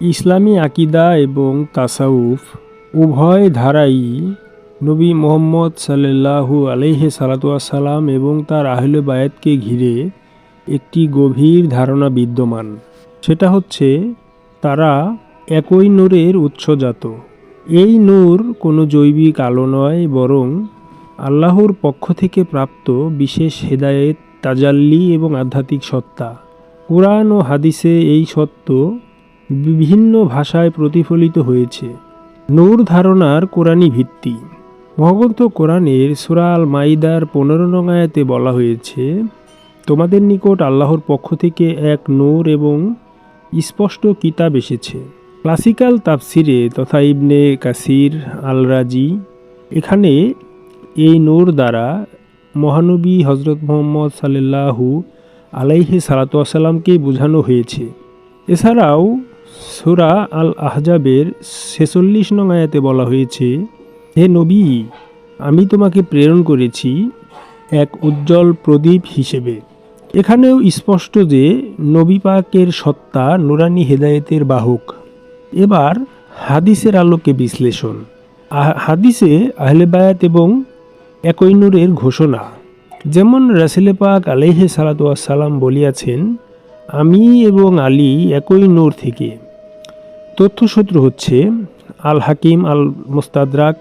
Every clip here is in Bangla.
ইসলামী আকিদা এবং তাসাউফ উভয় ধারাই নবী মোহাম্মদ সাল্লাল্লাহু আলাইহি সালাম এবং তার আহলে বায়াতকে ঘিরে একটি গভীর ধারণা বিদ্যমান। সেটা হচ্ছে, তারা একই নূরের উৎসজাত এই নূর কোনো জৈবিক আলো নয়, বরং আল্লাহর পক্ষ থেকে প্রাপ্ত বিশেষ হেদায়েত, তাজাল্লি এবং আধ্যাত্মিক সত্তা। কোরআন ও হাদিসে এই সত্য বিভিন্ন ভাষায় প্রতিফলিত হয়েছে। নূর ধারণার কোরআনী ভিত্তি। মহাগ্রন্থ কোরআনের সুরা আল মাইদার পনেরো নং আয়াতে বলা হয়েছে, তোমাদের নিকট আল্লাহর পক্ষ থেকে এক নূর এবং স্পষ্ট কিতাব এসেছে। ক্লাসিক্যাল তাফসিরে তথা ইবনে কাসির আল রাজি এখানে এই নূর দ্বারা মহানবী হজরত মোহাম্মদ সাল্লাল্লাহু আলাইহি সালাতামকে বোঝানো হয়েছে। এছাড়াও সুরা আল আহজাবের ছেচল্লিশ নং আয়াতে বলা হয়েছে, হে নবী, আমি তোমাকে প্রেরণ করেছি এক উজ্জ্বল প্রদীপ হিসেবে। এখানেও স্পষ্ট যে নবী পাকের সত্তা নুরানি হেদায়েতের বাহক। এবার হাদিসের আলোকে বিশ্লেষণ। হাদিসে আহলে বায়াত এবং একই নূরের ঘোষণা। যেমন রাসেলে পাক আলাইহে সালাতাম বলিয়াছেন আমি এবং আলী একই নূর থেকে। তথ্যসূত্র হচ্ছে, আল হাকিম, আল মুস্তাদরাক,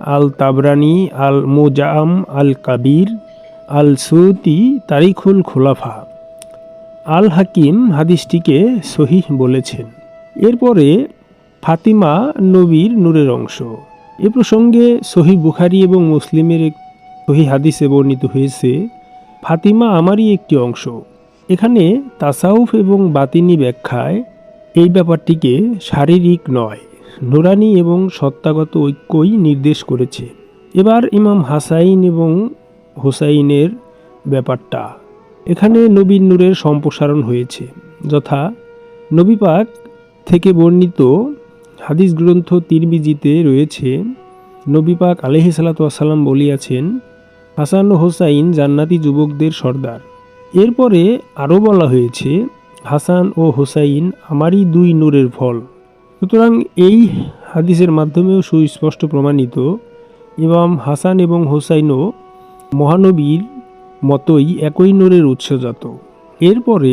আল তাবরানি, আল মুজাম আল কাবির, আল সৌতি তারিখুল খোলাফা। আল হাকিম হাদিসটিকে সহিহ বলেছেন। এরপরে ফাতিমা নবীর নূরের অংশ। এ প্রসঙ্গে সহি বুখারি এবং মুসলিমের সহি হাদিসে বর্ণিত হয়েছে, ফাতিমা আমারই একটি অংশ। এখানে তাসাউফ এবং বাতিনি ব্যাখ্যায় এই ব্যাপারটিকে শারীরিক নয়, নুরানি এবং সত্তাগত ঐক্যই নির্দেশ করেছে। এবার ইমাম হাসাইন এবং হোসাইনের ব্যাপারটা। এখানে নবীন নূরের সম্প্রসারণ হয়েছে, যথা নবী পাক থেকে বর্ণিত হাদিস গ্রন্থ তিরমিজিতে রয়েছে, নবী পাক বলিয়াছেন, হাসান ও হোসাইন জান্নাতি যুবকদের সর্দার। এরপরে আরও বলা হয়েছে, হাসান ও হোসাইন আমারই দুই নূরের ফল। সুতরাং এই হাদিসের মাধ্যমেও সুস্পষ্ট প্রমাণিত, ইমাম হাসান এবং হোসাইনও মহানবীর মতোই একই নূরের উৎসজাত। এরপরে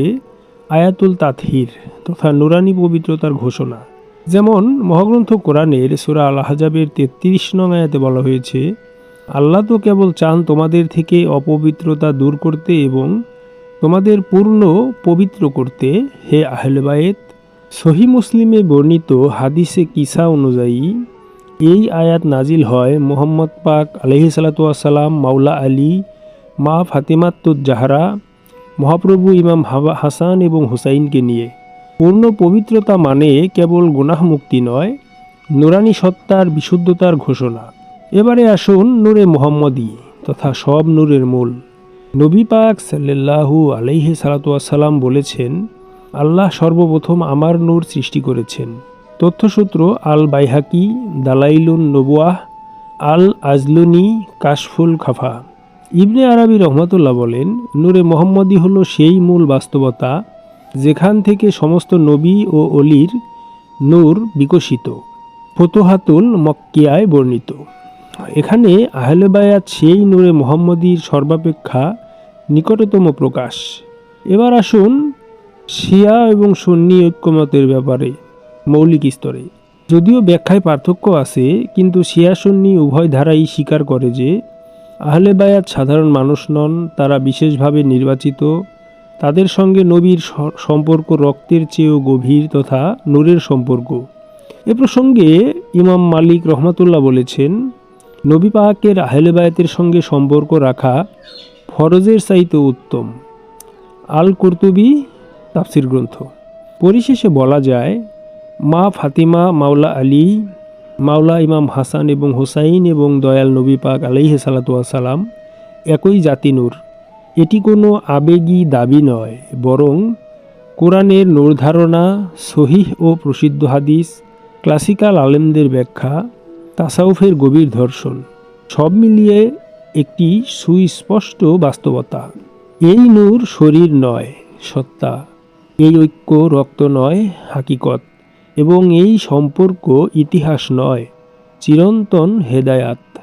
আয়াতুল তাথহির তথা নুরানি পবিত্রতার ঘোষণা। যেমন মহাগ্রন্থ কোরআনের সুরা আল আহজাবের তেত্রিশ নং আয়াতে বলা হয়েছে, আল্লাহ তো কেবল চান তোমাদের থেকে অপবিত্রতা দূর করতে এবং তোমাদের পূর্ণ পবিত্র করতে হে আহলেবায়েত, সহি মুসলিমে বর্ণিত হাদিসে কিসা অনুযায়ী এই আয়াত নাজিল হয় মোহাম্মদ পাক আলহি সালাতাম মাওলা আলী, মা ফাতেমাত্তুজ জাহরা মহাপ্রভু ইমাম হাসান এবং হুসাইনকে নিয়ে। পূর্ণ পবিত্রতা মানে কেবল গুনাহ মুক্তি নয়, নুরানি সত্তার বিশুদ্ধতার ঘোষণা। এবারে আসুন নূরে মোহাম্মদী তথা সব নূরের মূল। নবী পাক সাল্লাল্লাহু আলাইহি সালাতাম বলেছেন, আল্লাহ সর্বপ্রথম আমার নূর সৃষ্টি করেছেন। তথ্যসূত্র আল বাইহাকি দালাইলুন নবুয়াহ আল আজলুনি কাশফুল খাফা। ইবনে আরবি রহমতুল্লাহ বলেন, নূরে মোহাম্মদী হলো সেই মূল বাস্তবতা যেখান থেকে সমস্ত নবী ও অলির নূর বিকশিত, ফতোহাতুল মক্কিয়ায় বর্ণিত। এখানে আহলে বায়াত সেই নূরে মোহাম্মদীর সর্বাপেক্ষা নিকটতম প্রকাশ। এবার আসুন শিয়া এবং সুন্নি ঐক্যমতের ব্যাপারে, মৌলিক স্তরে। যদিও ব্যাখ্যায় পার্থক্য আছে, কিন্তু শিয়া সুন্নি উভয় ধারাই স্বীকার করে যে, আহলে বায়াত সাধারণ মানুষ নন, তারা বিশেষভাবে নির্বাচিত। তাদের সঙ্গে নবীর সম্পর্ক রক্তের চেয়েও গভীর তথা নূরের সম্পর্ক। এ প্রসঙ্গে ইমাম মালিক রহমাতুল্লাহ বলেছেন, নবী পাহাকের আহলে বায়াতের সঙ্গে সম্পর্ক রাখা ফরজের চাইতে উত্তম। আল কুরতুবি তাফসির গ্রন্থ। পরিশেষে বলা যায়, মা ফাতিমা, মাওলা আলী, মাওলা ইমাম হাসান এবং হোসাইন এবং দয়াল নবী পাক আলাইহে সালাম একই জাতি নূর। এটি কোনো আবেগী দাবি নয়, বরং কোরআনের নূর ধারণা, সহিহ ও প্রসিদ্ধ হাদিস, ক্লাসিক্যাল আলেমদের ব্যাখ্যা, তাসাউফের গভীর ধর্ষণ, সব মিলিয়ে একটি সুস্পষ্ট বাস্তবতা। এই নূর শরীর নয়, সত্তা। এই ঐক্য রক্ত নয়, হাকিকত। এবং এই সম্পর্ক ইতিহাস নয়, চিরন্তন হেদায়াত।